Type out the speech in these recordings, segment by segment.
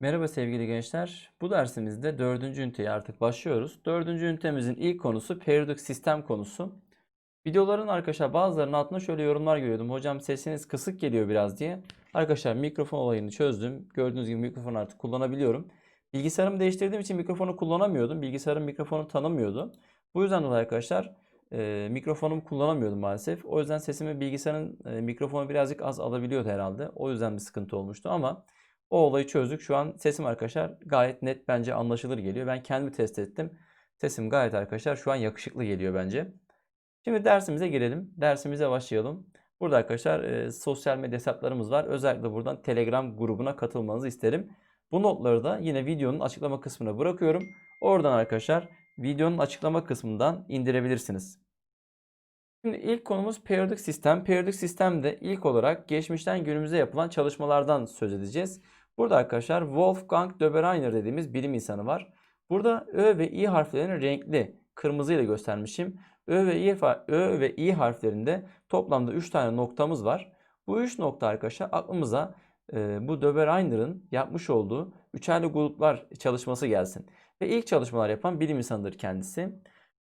Merhaba sevgili gençler. Bu dersimizde dördüncü üniteye artık başlıyoruz. Dördüncü ünitemizin ilk konusu periyodik sistem konusu. Videoların arkadaşlar bazılarının altında şöyle yorumlar görüyordum. Hocam sesiniz kısık geliyor biraz diye. Arkadaşlar mikrofon olayını çözdüm. Gördüğünüz gibi mikrofonu artık kullanabiliyorum. Bilgisayarımı değiştirdiğim için mikrofonu kullanamıyordum. Bilgisayarım mikrofonu tanımıyordu. Bu yüzden dolayı arkadaşlar e, mikrofonumu kullanamıyordum maalesef. O yüzden sesimi bilgisayarın e, mikrofonu birazcık az alabiliyordu herhalde. O yüzden bir sıkıntı olmuştu ama o olayı çözdük. Şu an sesim arkadaşlar gayet net bence anlaşılır geliyor. Ben kendimi test ettim. Sesim gayet arkadaşlar şu an yakışıklı geliyor bence. Şimdi dersimize girelim. Dersimize başlayalım. Burada arkadaşlar e, sosyal medya hesaplarımız var. Özellikle buradan Telegram grubuna katılmanızı isterim. Bu notları da yine videonun açıklama kısmına bırakıyorum. Oradan arkadaşlar videonun açıklama kısmından indirebilirsiniz. Şimdi ilk konumuz periyodik sistem. Periyodik sistemde ilk olarak geçmişten günümüze yapılan çalışmalardan söz edeceğiz. Burada arkadaşlar Wolfgang Döbereiner dediğimiz bilim insanı var. Burada Ö ve İ harflerini renkli kırmızı ile göstermişim. Ö ve İ, Ö ve İ harflerinde toplamda 3 tane noktamız var. Bu 3 nokta arkadaşlar aklımıza e, bu Döbereiner'ın yapmış olduğu üçerli gruplar çalışması gelsin. Ve ilk çalışmalar yapan bilim insanıdır kendisi.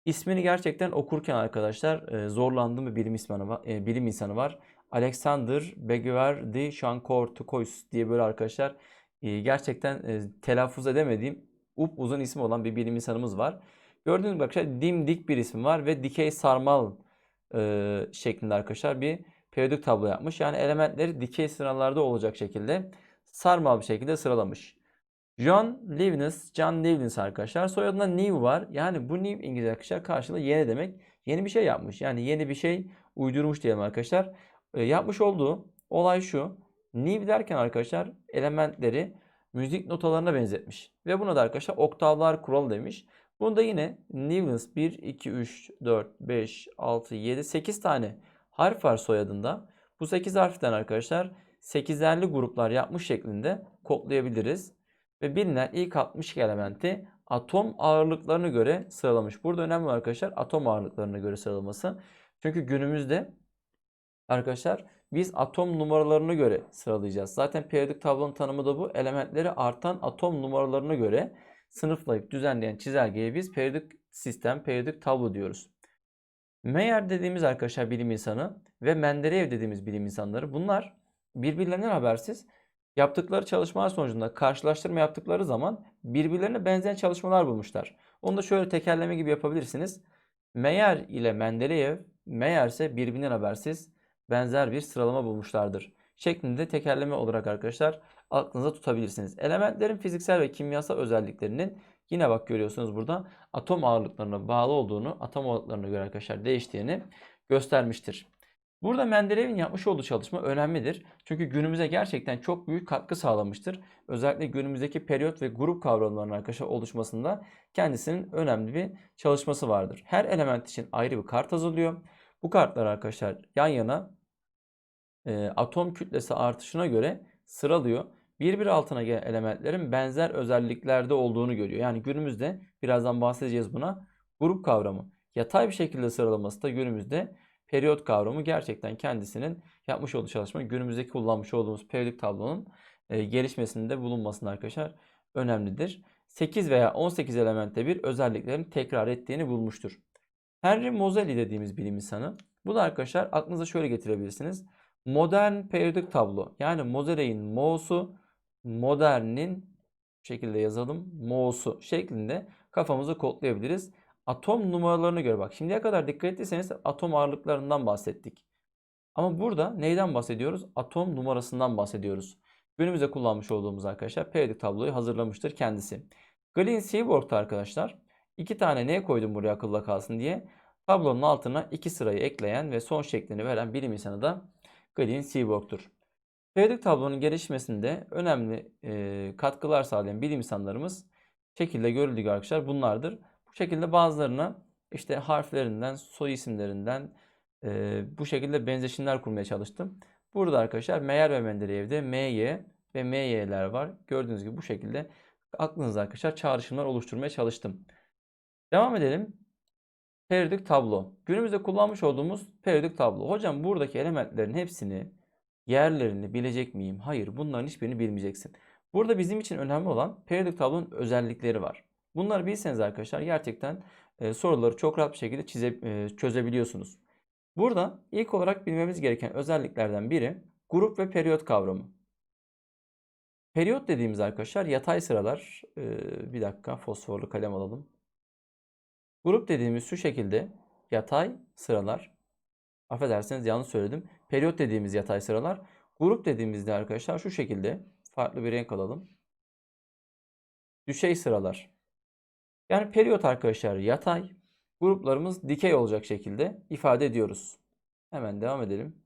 İsmini gerçekten okurken arkadaşlar e, zorlandığım bir bilim insanı. E, bilim insanı var. Alexander Beguer de Chancourt-Cois diye böyle arkadaşlar e, gerçekten e, telaffuz edemediğim up uzun ismi olan bir bilim insanımız var. Gördüğünüz gibi arkadaşlar dimdik bir isim var ve dikey sarmal e, şeklinde arkadaşlar bir periyodik tablo yapmış. Yani elementleri dikey sıralarda olacak şekilde sarmal bir şekilde sıralamış. John Leibniz, John Leibniz arkadaşlar. Soyadında new var. Yani bu new İngilizce arkadaşlar karşılığı yeni demek. Yeni bir şey yapmış. Yani yeni bir şey uydurmuş diyelim arkadaşlar. E, yapmış olduğu olay şu. New derken arkadaşlar elementleri müzik notalarına benzetmiş. Ve buna da arkadaşlar oktavlar kuralı demiş. Bunda yine Leibniz 1, 2, 3, 4, 5, 6, 7, 8 tane harf var soyadında. Bu 8 harften arkadaşlar 8'erli gruplar yapmış şeklinde kodlayabiliriz. Ve bilinen ilk 62 elementi atom ağırlıklarına göre sıralamış. Burada önemli arkadaşlar atom ağırlıklarına göre sıralaması. Çünkü günümüzde arkadaşlar biz atom numaralarına göre sıralayacağız. Zaten periyodik tablonun tanımı da bu. Elementleri artan atom numaralarına göre sınıflayıp düzenleyen çizelgeye biz periyodik sistem, periyodik tablo diyoruz. Meyer dediğimiz arkadaşlar bilim insanı ve Mendeleev dediğimiz bilim insanları bunlar birbirlerinden habersiz yaptıkları çalışmalar sonucunda karşılaştırma yaptıkları zaman birbirlerine benzeyen çalışmalar bulmuşlar. Onu da şöyle tekerleme gibi yapabilirsiniz. Meyer ile Mendeleev, Meyer ise birbirinden habersiz benzer bir sıralama bulmuşlardır. Şeklinde tekerleme olarak arkadaşlar aklınıza tutabilirsiniz. Elementlerin fiziksel ve kimyasal özelliklerinin yine bak görüyorsunuz burada atom ağırlıklarına bağlı olduğunu, atom ağırlıklarına göre arkadaşlar değiştiğini göstermiştir. Burada Mendelev'in yapmış olduğu çalışma önemlidir. Çünkü günümüze gerçekten çok büyük katkı sağlamıştır. Özellikle günümüzdeki periyot ve grup kavramlarının arkadaşlar oluşmasında kendisinin önemli bir çalışması vardır. Her element için ayrı bir kart hazırlıyor. Bu kartlar arkadaşlar yan yana e, atom kütlesi artışına göre sıralıyor. Birbir altına gelen elementlerin benzer özelliklerde olduğunu görüyor. Yani günümüzde birazdan bahsedeceğiz buna. Grup kavramı yatay bir şekilde sıralaması da günümüzde periyot kavramı gerçekten kendisinin yapmış olduğu çalışma günümüzdeki kullanmış olduğumuz periyodik tablonun e, gelişmesinde bulunmasında arkadaşlar önemlidir. 8 veya 18 elementte bir özelliklerin tekrar ettiğini bulmuştur. Henry Moseley dediğimiz bilim insanı. Bu da arkadaşlar aklınıza şöyle getirebilirsiniz. Modern periyodik tablo. Yani Moseley'in Mo'su modernin şekilde yazalım. Mo'su şeklinde kafamızı kodlayabiliriz. Atom numaralarına göre bak. Şimdiye kadar dikkat ettiyseniz atom ağırlıklarından bahsettik. Ama burada neyden bahsediyoruz? Atom numarasından bahsediyoruz. Günümüzde kullanmış olduğumuz arkadaşlar periyodik tabloyu hazırlamıştır kendisi. Glenn Seaborg'da arkadaşlar iki tane ne koydum buraya akılda kalsın diye tablonun altına iki sırayı ekleyen ve son şeklini veren bilim insanı da Glenn Seaborg'tur. Periyodik tablonun gelişmesinde önemli e, katkılar sağlayan bilim insanlarımız şekilde görüldüğü arkadaşlar bunlardır. Bu şekilde bazılarına işte harflerinden, soy isimlerinden e, bu şekilde benzeşimler kurmaya çalıştım. Burada arkadaşlar Meyer ve Mendeleev'de MY ve MY'ler var. Gördüğünüz gibi bu şekilde aklınızda arkadaşlar çağrışımlar oluşturmaya çalıştım. Devam edelim. Periyodik tablo. Günümüzde kullanmış olduğumuz periyodik tablo. Hocam buradaki elementlerin hepsini, yerlerini bilecek miyim? Hayır, bunların hiçbirini bilmeyeceksin. Burada bizim için önemli olan periyodik tablonun özellikleri var. Bunları bilseniz arkadaşlar gerçekten e, soruları çok rahat bir şekilde çize, e, çözebiliyorsunuz. Burada ilk olarak bilmemiz gereken özelliklerden biri grup ve periyot kavramı. Periyot dediğimiz arkadaşlar yatay sıralar. e, bir dakika fosforlu kalem alalım. Grup dediğimiz şu şekilde yatay sıralar. Affedersiniz yanlış söyledim. Periyot dediğimiz yatay sıralar. Grup dediğimizde arkadaşlar şu şekilde farklı bir renk alalım. Düşey sıralar. Yani periyot arkadaşlar yatay. Gruplarımız dikey olacak şekilde ifade ediyoruz. Hemen devam edelim.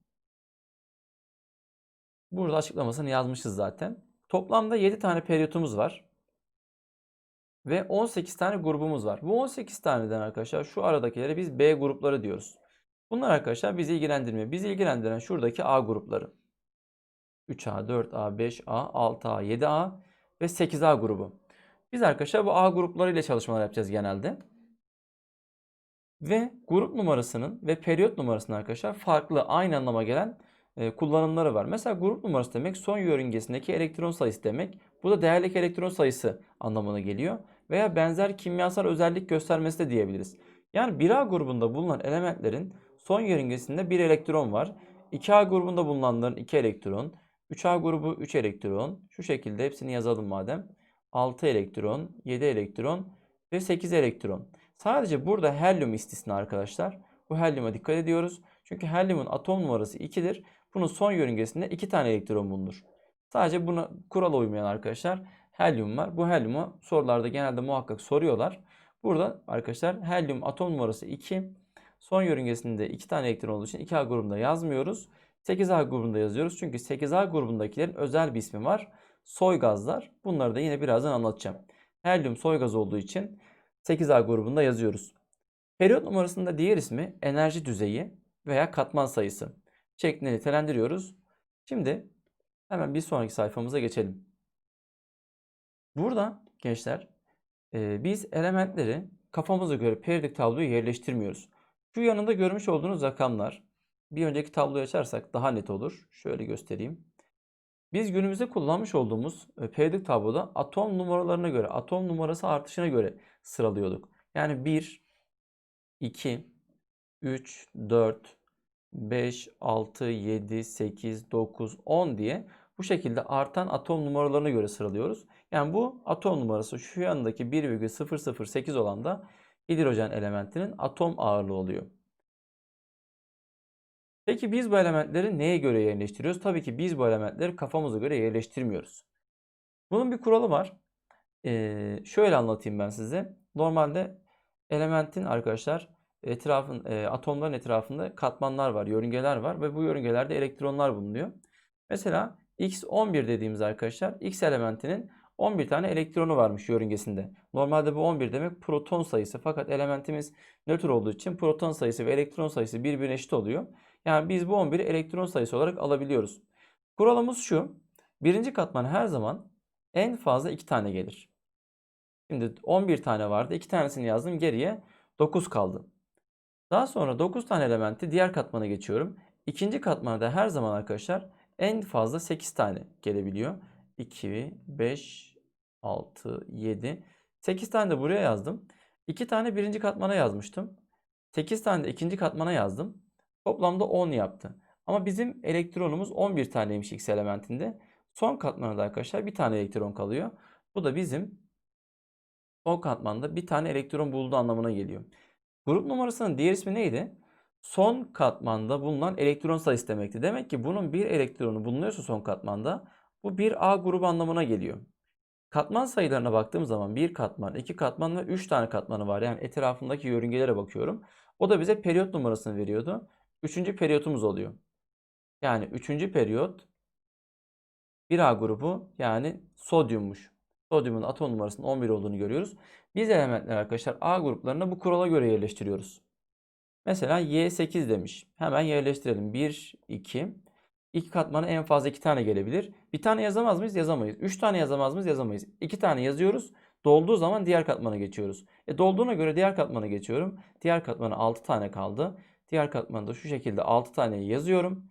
Burada açıklamasını yazmışız zaten. Toplamda 7 tane periyotumuz var. Ve 18 tane grubumuz var. Bu 18 taneden arkadaşlar şu aradakilere biz B grupları diyoruz. Bunlar arkadaşlar bizi ilgilendirmiyor. Bizi ilgilendiren şuradaki A grupları. 3A, 4A, 5A, 6A, 7A ve 8A grubu. Biz arkadaşlar bu A grupları ile çalışmalar yapacağız genelde. Ve grup numarasının ve periyot numarasının arkadaşlar farklı aynı anlama gelen kullanımları var. Mesela grup numarası demek son yörüngesindeki elektron sayısı demek. Bu da değerlik elektron sayısı anlamına geliyor. Veya benzer kimyasal özellik göstermesi de diyebiliriz. Yani 1A grubunda bulunan elementlerin son yörüngesinde 1 elektron var. 2A grubunda bulunanların 2 elektron. 3A grubu 3 elektron. Şu şekilde hepsini yazalım madem. 6 elektron, 7 elektron ve 8 elektron. Sadece burada helyum istisna arkadaşlar. Bu helyuma dikkat ediyoruz. Çünkü helyumun atom numarası 2'dir. Bunun son yörüngesinde 2 tane elektron bulunur. Sadece buna kurala uymayan arkadaşlar helyum var. Bu helyumu sorularda genelde muhakkak soruyorlar. Burada arkadaşlar helyum atom numarası 2. Son yörüngesinde 2 tane elektron olduğu için 2A grubunda yazmıyoruz. 8A grubunda yazıyoruz. Çünkü 8A grubundakilerin özel bir ismi var. Soy gazlar. Bunları da yine birazdan anlatacağım. Helyum soy gaz olduğu için 8A grubunda yazıyoruz. Periyot numarasında diğer ismi enerji düzeyi veya katman sayısı şeklinde nitelendiriyoruz. Şimdi hemen bir sonraki sayfamıza geçelim. Burada gençler e, biz elementleri kafamıza göre periyodik tabloya yerleştirmiyoruz. Şu yanında görmüş olduğunuz rakamlar bir önceki tabloyu açarsak daha net olur. Şöyle göstereyim. Biz günümüzde kullanmış olduğumuz e, periyodik tabloda atom numaralarına göre, atom numarası artışına göre sıralıyorduk. Yani 1, 2, 3, 4, 5, 6, 7, 8, 9, 10 diye bu şekilde artan atom numaralarına göre sıralıyoruz. Yani bu atom numarası şu yanındaki 1,008 olan da hidrojen elementinin atom ağırlığı oluyor. Peki biz bu elementleri neye göre yerleştiriyoruz? Tabii ki biz bu elementleri kafamıza göre yerleştirmiyoruz. Bunun bir kuralı var. Ee, şöyle anlatayım ben size. Normalde elementin arkadaşlar etrafın e, atomların etrafında katmanlar var, yörüngeler var ve bu yörüngelerde elektronlar bulunuyor. Mesela X11 dediğimiz arkadaşlar X elementinin 11 tane elektronu varmış yörüngesinde. Normalde bu 11 demek proton sayısı fakat elementimiz nötr olduğu için proton sayısı ve elektron sayısı birbirine eşit oluyor. Yani biz bu 11'i elektron sayısı olarak alabiliyoruz. Kuralımız şu. Birinci katman her zaman en fazla 2 tane gelir. Şimdi 11 tane vardı. 2 tanesini yazdım. Geriye 9 kaldı. Daha sonra 9 tane elementi diğer katmana geçiyorum. İkinci katmana da her zaman arkadaşlar en fazla 8 tane gelebiliyor. 2, 5, 6, 7. 8 tane de buraya yazdım. 2 tane birinci katmana yazmıştım. 8 tane de ikinci katmana yazdım. Toplamda 10 yaptı. Ama bizim elektronumuz 11 taneymiş X elementinde. Son katmanda arkadaşlar bir tane elektron kalıyor. Bu da bizim son katmanda bir tane elektron bulduğu anlamına geliyor. Grup numarasının diğer ismi neydi? Son katmanda bulunan elektron sayısı demekti. Demek ki bunun bir elektronu bulunuyorsa son katmanda bu bir A grubu anlamına geliyor. Katman sayılarına baktığım zaman bir katman, iki katman ve üç tane katmanı var. Yani etrafındaki yörüngelere bakıyorum. O da bize periyot numarasını veriyordu. Üçüncü periyotumuz oluyor. Yani üçüncü periyot 1A grubu yani sodyummuş. Sodyumun atom numarasının 11 olduğunu görüyoruz. Biz elementler arkadaşlar A gruplarını bu kurala göre yerleştiriyoruz. Mesela Y8 demiş. Hemen yerleştirelim. 1, 2. İki katmana en fazla 2 tane gelebilir. Bir tane yazamaz mıyız? Yazamayız. 3 tane yazamaz mıyız? Yazamayız. 2 tane yazıyoruz. Dolduğu zaman diğer katmana geçiyoruz. E dolduğuna göre diğer katmana geçiyorum. Diğer katmana 6 tane kaldı. Diğer katmanda şu şekilde 6 tane yazıyorum.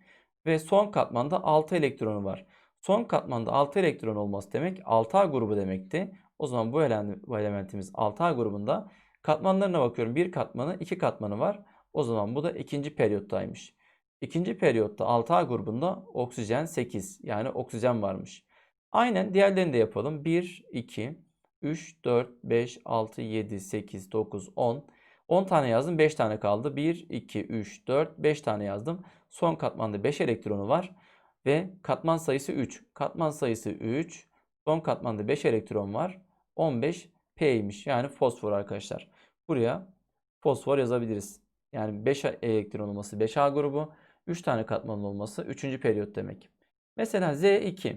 Ve son katmanda 6 elektronu var. Son katmanda 6 elektron olması demek 6A grubu demekti. O zaman bu, ele- bu elementimiz 6A grubunda. Katmanlarına bakıyorum. Bir katmanı, iki katmanı var. O zaman bu da ikinci periyottaymış. İkinci periyotta 6A grubunda oksijen 8 yani oksijen varmış. Aynen diğerlerini de yapalım. 1, 2, 3, 4, 5, 6, 7, 8, 9, 10. 10 tane yazdım 5 tane kaldı. 1, 2, 3, 4, 5 tane yazdım. Son katmanda 5 elektronu var. Ve katman sayısı 3. Katman sayısı 3. Son katmanda 5 elektron var. 15 P'ymiş. Yani fosfor arkadaşlar. Buraya fosfor yazabiliriz. Yani 5 elektron olması 5A grubu. 3 tane katmanın olması 3. periyot demek. Mesela Z2.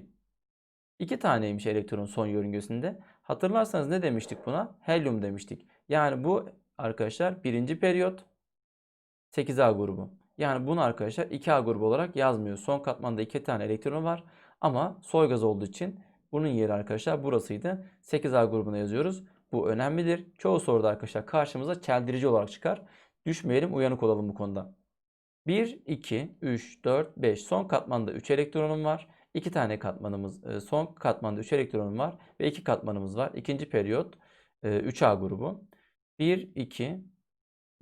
2 taneymiş elektron son yörüngesinde. Hatırlarsanız ne demiştik buna? Helyum demiştik. Yani bu arkadaşlar birinci periyot 8A grubu. Yani bunu arkadaşlar 2A grubu olarak yazmıyor. Son katmanda 2 tane elektronu var. Ama soy gaz olduğu için bunun yeri arkadaşlar burasıydı. 8A grubuna yazıyoruz. Bu önemlidir. Çoğu soruda arkadaşlar karşımıza çeldirici olarak çıkar. Düşmeyelim uyanık olalım bu konuda. 1, 2, 3, 4, 5. Son katmanda 3 elektronum var. 2 tane katmanımız, e, son katmanda 3 elektronum var ve 2 katmanımız var. İkinci periyot e, 3A grubu. 1, 2,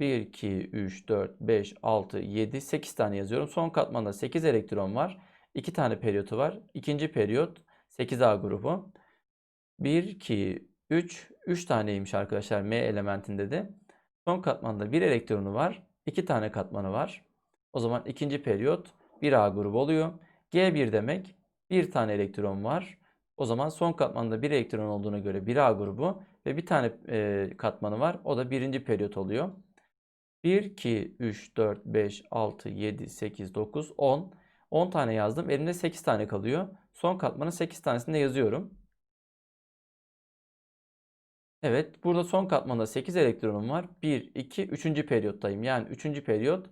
1, 2, 3, 4, 5, 6, 7, 8 tane yazıyorum. Son katmanda 8 elektron var. 2 tane periyotu var. İkinci periyot 8A grubu. 1, 2, 3, 3 taneymiş arkadaşlar M elementinde de. Son katmanda 1 elektronu var. 2 tane katmanı var. O zaman ikinci periyot 1A grubu oluyor. G1 demek bir tane elektron var. O zaman son katmanda bir elektron olduğuna göre 1A grubu ve bir tane e, katmanı var. O da birinci periyot oluyor. 1, 2, 3, 4, 5, 6, 7, 8, 9, 10. 10 tane yazdım. Elimde 8 tane kalıyor. Son katmanın 8 tanesini de yazıyorum. Evet, burada son katmanda 8 elektronum var. 1, 2, 3. periyottayım. Yani 3. periyot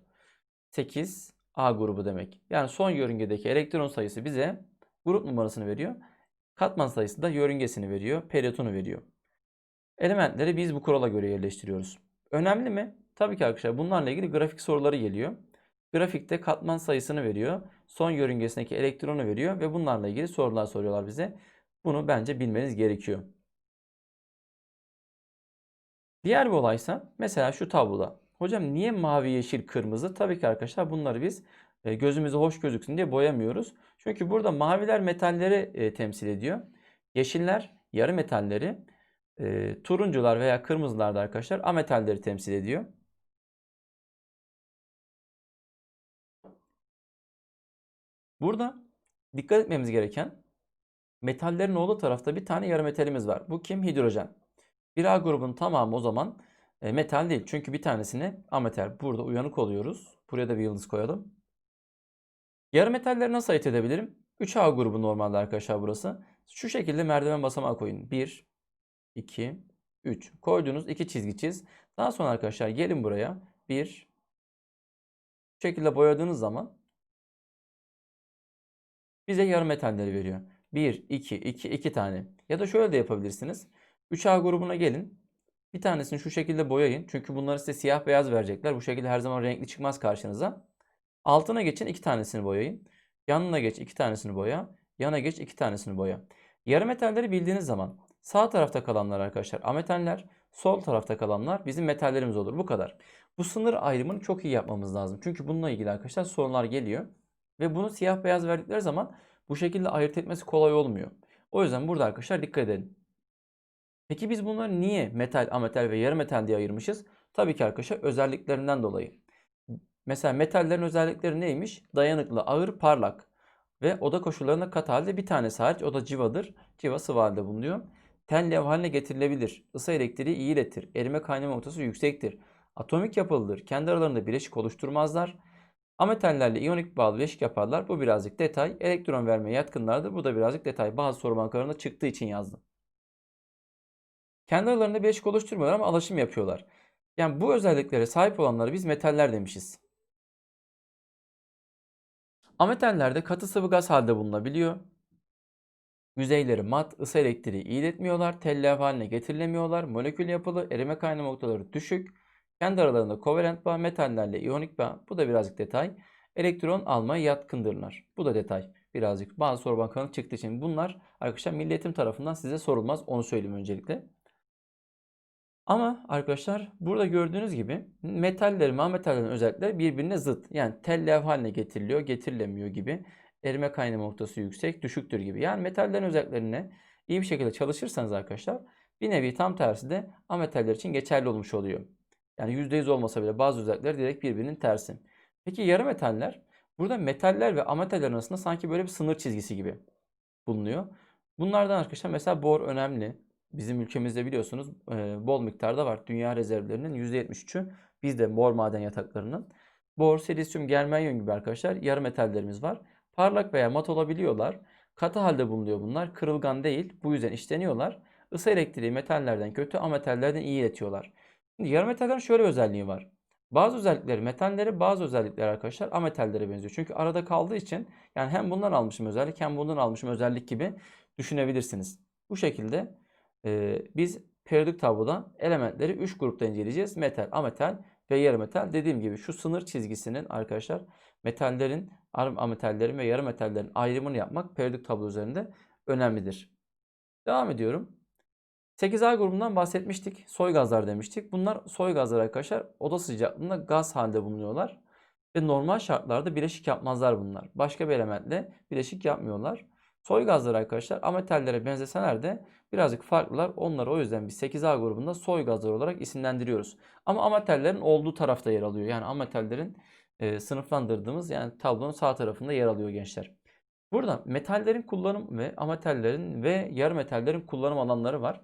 8 A grubu demek. Yani son yörüngedeki elektron sayısı bize grup numarasını veriyor. Katman sayısı da yörüngesini veriyor, periyotunu veriyor. Elementleri biz bu kurala göre yerleştiriyoruz. Önemli mi? Tabii ki arkadaşlar bunlarla ilgili grafik soruları geliyor. Grafikte katman sayısını veriyor. Son yörüngesindeki elektronu veriyor ve bunlarla ilgili sorular soruyorlar bize. Bunu bence bilmeniz gerekiyor. Diğer bir olaysa mesela şu tabloda. Hocam niye mavi, yeşil, kırmızı? Tabii ki arkadaşlar bunları biz e, gözümüze hoş gözüksün diye boyamıyoruz. Çünkü burada maviler metalleri e, temsil ediyor. Yeşiller yarı metalleri, e, turuncular veya kırmızılar da arkadaşlar ametalleri temsil ediyor. Burada dikkat etmemiz gereken metallerin olduğu tarafta bir tane yarı metalimiz var. Bu kim? Hidrojen. Bir A grubunun tamamı o zaman e, metal değil. Çünkü bir tanesini ametal. Burada uyanık oluyoruz. Buraya da bir yıldız koyalım. Yarı metalleri nasıl ayırt edebilirim? 3A grubu normalde arkadaşlar burası. Şu şekilde merdiven basamağı koyun. 1, 2, 3. Koyduğunuz iki çizgi çiz. Daha sonra arkadaşlar gelin buraya. 1, bu şekilde boyadığınız zaman bize yarı metalleri veriyor. 1, 2, 2, 2 tane. Ya da şöyle de yapabilirsiniz. 3A grubuna gelin. Bir tanesini şu şekilde boyayın. Çünkü bunları size siyah beyaz verecekler. Bu şekilde her zaman renkli çıkmaz karşınıza. Altına geçin iki tanesini boyayın. Yanına geç iki tanesini boya. Yana geç iki tanesini boya. Yarı metalleri bildiğiniz zaman sağ tarafta kalanlar arkadaşlar ametaller, sol tarafta kalanlar bizim metallerimiz olur. Bu kadar. Bu sınır ayrımını çok iyi yapmamız lazım. Çünkü bununla ilgili arkadaşlar sorunlar geliyor. Ve bunu siyah beyaz verdikleri zaman bu şekilde ayırt etmesi kolay olmuyor. O yüzden burada arkadaşlar dikkat edin. Peki biz bunları niye metal, ametal ve yarı metal diye ayırmışız? Tabii ki arkadaşlar özelliklerinden dolayı. Mesela metallerin özellikleri neymiş? Dayanıklı, ağır, parlak. Ve oda koşullarında kat halde bir tanesi hariç o da civadır. Civa sıvı halde bulunuyor. Ten lev haline getirilebilir. Isı elektriği iyi iletir. Erime kaynama noktası yüksektir. Atomik yapılıdır. Kendi aralarında bileşik oluşturmazlar. Ametallerle iyonik bağlı bileşik yaparlar. Bu birazcık detay. Elektron vermeye yatkınlardır. Bu da birazcık detay. Bazı soru bankalarında çıktığı için yazdım. Kendi aralarında bileşik oluşturmuyorlar ama alaşım yapıyorlar. Yani bu özelliklere sahip olanlara biz metaller demişiz. Ametallerde katı sıvı gaz halde bulunabiliyor. Yüzeyleri mat, ısı elektriği iletmiyorlar, tellef haline getirilemiyorlar, molekül yapılı, erime kaynama noktaları düşük, kendi aralarında kovalent bağ, metallerle iyonik bağ, bu da birazcık detay. Elektron almaya yatkındırlar. Bu da detay. birazcık bazı soru bankalarında çıktığı için bunlar arkadaşlar Milli Eğitim tarafından size sorulmaz. Onu söyleyeyim öncelikle. Ama arkadaşlar burada gördüğünüz gibi metallerin, metallerin özellikleri birbirine zıt. Yani tel lev haline getiriliyor, getirilemiyor gibi. Erime kaynama noktası yüksek, düşüktür gibi. Yani metallerin özelliklerine iyi bir şekilde çalışırsanız arkadaşlar bir nevi tam tersi de ametaller için geçerli olmuş oluyor. Yani %100 olmasa bile bazı özellikler direkt birbirinin tersi. Peki yarı metaller? Burada metaller ve ametaller arasında sanki böyle bir sınır çizgisi gibi bulunuyor. Bunlardan arkadaşlar mesela bor önemli. Bizim ülkemizde biliyorsunuz e, bol miktarda var. Dünya rezervlerinin %73'ü bizde bor maden yataklarının. Bor, silisyum, germanyum gibi arkadaşlar yarı metallerimiz var. Parlak veya mat olabiliyorlar. Katı halde bulunuyor bunlar. Kırılgan değil. Bu yüzden işleniyorlar. Isı elektriği metallerden kötü, ametallerden iyi iletiyorlar. Şimdi yarı metallerin şöyle özelliği var. Bazı özellikleri metallere, bazı özellikleri arkadaşlar ametallere benziyor. Çünkü arada kaldığı için yani hem bundan almışım özellik hem bundan almışım özellik gibi düşünebilirsiniz. Bu şekilde e, biz periyodik tabloda elementleri 3 grupta inceleyeceğiz. Metal, ametal ve yarı metal. Dediğim gibi şu sınır çizgisinin arkadaşlar metallerin, ametallerin ve yarı metallerin ayrımını yapmak periyodik tablo üzerinde önemlidir. Devam ediyorum. 8A grubundan bahsetmiştik. Soy gazlar demiştik. Bunlar soy gazlar arkadaşlar. Oda sıcaklığında gaz halde bulunuyorlar. Ve normal şartlarda bileşik yapmazlar bunlar. Başka bir elementle bileşik yapmıyorlar. Soy gazları arkadaşlar ametallere benzeseler de birazcık farklılar. Onları o yüzden biz 8A grubunda soy gazları olarak isimlendiriyoruz. Ama ametallerin olduğu tarafta yer alıyor. Yani ametallerin e, sınıflandırdığımız yani tablonun sağ tarafında yer alıyor gençler. Burada metallerin kullanım ve ametallerin ve yarı metallerin kullanım alanları var.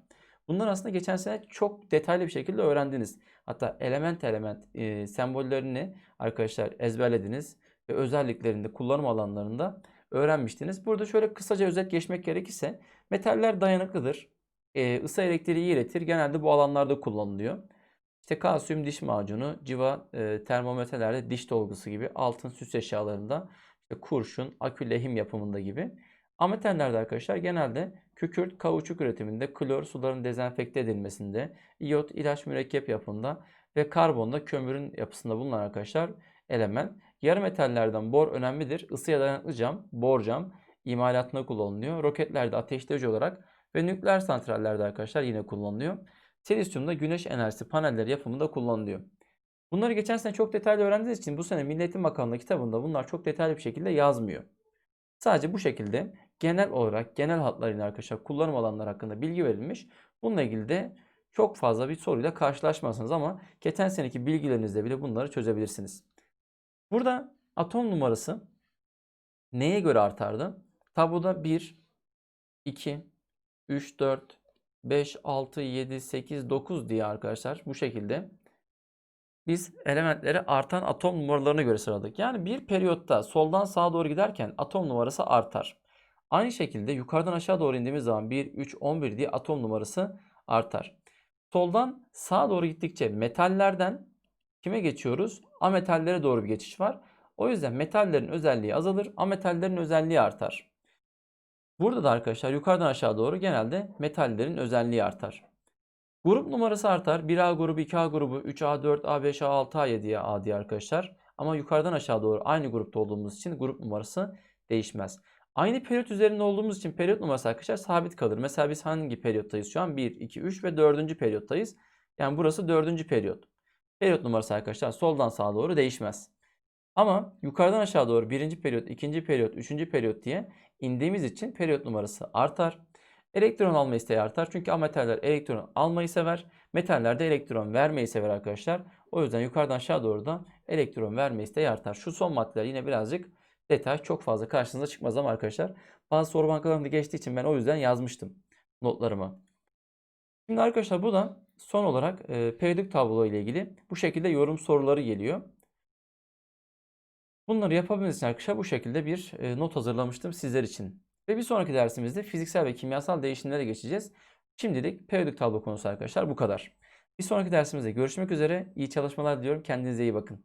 Bunlar aslında geçen sene çok detaylı bir şekilde öğrendiniz. Hatta element element e, sembollerini arkadaşlar ezberlediniz ve özelliklerinde kullanım alanlarında öğrenmiştiniz. Burada şöyle kısaca özet geçmek gerekirse metaller dayanıklıdır. E, ısı elektriği iletir. Genelde bu alanlarda kullanılıyor. İşte kalsiyum diş macunu, civa e, termometrelerde diş dolgusu gibi altın süs eşyalarında işte kurşun, akü lehim yapımında gibi. Ametallerde arkadaşlar genelde kükürt, kauçuk üretiminde, klor suların dezenfekte edilmesinde, iyot, ilaç mürekkep yapımında ve karbonda kömürün yapısında bulunan arkadaşlar element. Yarı metallerden bor önemlidir. Isıya dayanıklı cam, bor cam imalatında kullanılıyor. Roketlerde ateşleyici olarak ve nükleer santrallerde arkadaşlar yine kullanılıyor. Silisyum da güneş enerjisi panelleri yapımında kullanılıyor. Bunları geçen sene çok detaylı öğrendiğiniz için bu sene Milli Eğitim Bakanlığı kitabında bunlar çok detaylı bir şekilde yazmıyor. Sadece bu şekilde genel olarak genel hatlarıyla arkadaşlar kullanım alanları hakkında bilgi verilmiş. Bununla ilgili de çok fazla bir soruyla karşılaşmazsınız ama geçen seneki bilgilerinizle bile bunları çözebilirsiniz. Burada atom numarası neye göre artardı? Tabloda 1, 2, 3, 4, 5, 6, 7, 8, 9 diye arkadaşlar bu şekilde biz elementleri artan atom numaralarına göre sıraladık. Yani bir periyotta soldan sağa doğru giderken atom numarası artar. Aynı şekilde yukarıdan aşağı doğru indiğimiz zaman 1, 3, 11 diye atom numarası artar. Soldan sağa doğru gittikçe metallerden kime geçiyoruz? Ametallere doğru bir geçiş var. O yüzden metallerin özelliği azalır, ametallerin özelliği artar. Burada da arkadaşlar yukarıdan aşağı doğru genelde metallerin özelliği artar. Grup numarası artar. 1A grubu, 2A grubu, 3A, 4A, 5A, 6A, 7A A diye arkadaşlar. Ama yukarıdan aşağı doğru aynı grupta olduğumuz için grup numarası değişmez. Aynı periyot üzerinde olduğumuz için periyot numarası arkadaşlar sabit kalır. Mesela biz hangi periyottayız şu an? 1, 2, 3 ve 4. periyottayız. Yani burası 4. periyot. Periyot numarası arkadaşlar soldan sağa doğru değişmez. Ama yukarıdan aşağı doğru 1. periyot, 2. periyot, 3. periyot diye indiğimiz için periyot numarası artar. Elektron alma isteği artar. Çünkü ametaller elektron almayı sever. Metaller de elektron vermeyi sever arkadaşlar. O yüzden yukarıdan aşağı doğru da elektron verme isteği artar. Şu son maddeler yine birazcık detay çok fazla karşınıza çıkmaz ama arkadaşlar bazı soru bankalarında geçtiği için ben o yüzden yazmıştım notlarımı. Şimdi arkadaşlar bu da son olarak e, periyodik tablo ile ilgili bu şekilde yorum soruları geliyor. Bunları yapabilmeniz için arkadaşlar bu şekilde bir e, not hazırlamıştım sizler için. Ve bir sonraki dersimizde fiziksel ve kimyasal değişimlere geçeceğiz. Şimdilik periyodik tablo konusu arkadaşlar bu kadar. Bir sonraki dersimizde görüşmek üzere. İyi çalışmalar diliyorum. Kendinize iyi bakın.